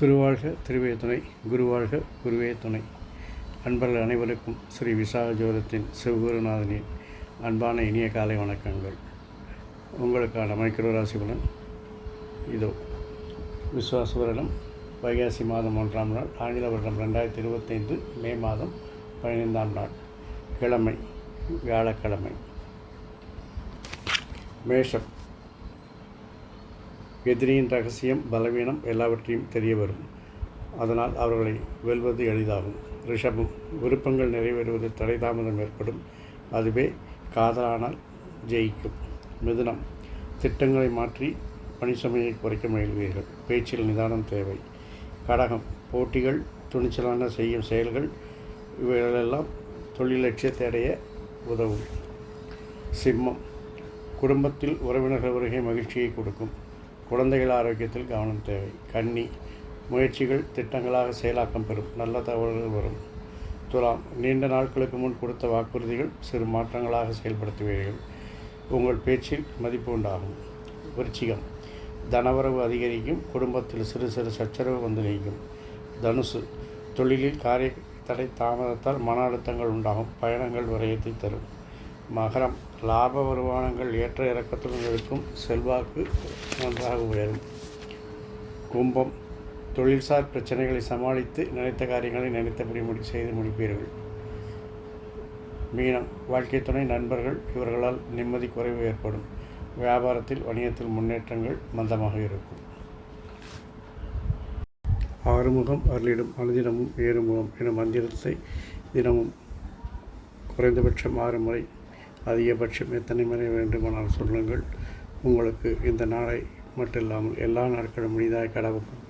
திருவாழ்க திருவே துணை குருவாழ்க குருவே துணை. அன்பர்கள் அனைவருக்கும் ஸ்ரீ விசாக ஜோதத்தின் சிவகுருநாதனின் அன்பான இனிய காலை வணக்கங்கள். உங்களுக்கான மைக்ரோ ராசி பலன் இதோ விஸ்வாச வைகாசி மாதம் ஒன்றாம் நாள் ஆங்கில வருடம் ரெண்டாயிரத்தி இருபத்தைந்து மே மாதம் பதினைந்தாம் நாள் கிழமை வியாழக்கிழமை. மேஷம். எதிரியின் ரகசியம் பலவீனம் எல்லாவற்றையும் தெரிய வரும். அதனால் அவர்களை வெல்வது எளிதாகும். ரிஷபம். விருப்பங்கள் நிறைவேறுவது தடை தாமதம் ஏற்படும். அதுவே காதலானால் ஜெயிக்கும். மிதுனம். திட்டங்களை மாற்றி பணிசுமையை குறைக்க முயல்வீர்கள். பேச்சில் நிதானம் தேவை. கடகம் போட்டிகள் துணிச்சலான செய்யும் செயல்கள் இவைகளெல்லாம் தொழில் லட்சியத்தை அடைய உதவும். சிம்மம் குடும்பத்தில் உறவினர்கள் வருகை மகிழ்ச்சியை கொடுக்கும். குழந்தைகள் ஆரோக்கியத்தில் கவனம் தேவை. கன்னி முயற்சிகள் திட்டங்களாக செயலாக்கம் பெறும். நல்ல தகவல்கள் வரும். துலாம் நீண்ட நாட்களுக்கு முன் கொடுத்த வாக்குறுதிகள் சிறு மாற்றங்களாக செயல்படுத்துவீர்கள். உங்கள் பேச்சில் மதிப்பு உண்டாகும். விருச்சிகம் தனவரவு அதிகரிக்கும் குடும்பத்தில் சிறு சிறு சச்சரவு வந்து நீங்கும். தனுசு தொழிலில் காரிய தடை தாமதத்தால் மன அழுத்தங்கள் உண்டாகும் பயணங்கள் விரயத்தை தரும். மகரம் லாப வருமானங்கள் ஏற்ற இறக்கத்துடன் இருக்கும் செல்வாக்கு நன்றாக உயரும். கும்பம் தொழில்சார் பிரச்சனைகளை சமாளித்து நினைத்த காரியங்களை நினைத்தபடி முடி செய்து முடிப்பீர்கள். மீனம் வாழ்க்கை துணை நண்பர்கள் இவர்களால் நிம்மதி குறைவு ஏற்படும். வியாபாரத்தில் வணிகத்தில் முன்னேற்றங்கள் மந்தமாக இருக்கும். ஆறுமுகம் அருளிடும் அனுதினமும் ஏறுமுகம் என மந்திரத்தை தினமும் குறைந்தபட்சம் ஆறு முறை அதிகபட்சம் எத்தனை முறை வேண்டுமானால் சொல்லுங்கள். உங்களுக்கு இந்த நாளை மட்டும் இல்லாமல் எல்லா நாட்களும் முனிதாய் கடவுக்கும்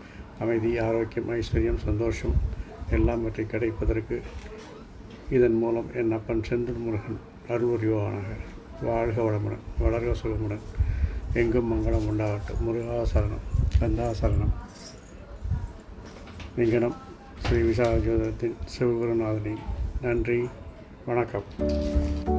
அமைதி ஆரோக்கியம் ஐஸ்வர்யம் சந்தோஷம் எல்லாம் பற்றி கிடைப்பதற்கு இதன் மூலம் என் அப்பன் செந்தில் முருகன் அருள் உரிவானாக வாழ்க வளமுடன் வளர்க சுகமுடன் எங்கும் மங்களம் உண்டாகட்டும். முருகாசரணம் கந்தாசரணம் லிங்கனம் ஸ்ரீ விசாகஜோதத்தின் சிவகுருநாதனின் நன்றி வணக்கம்.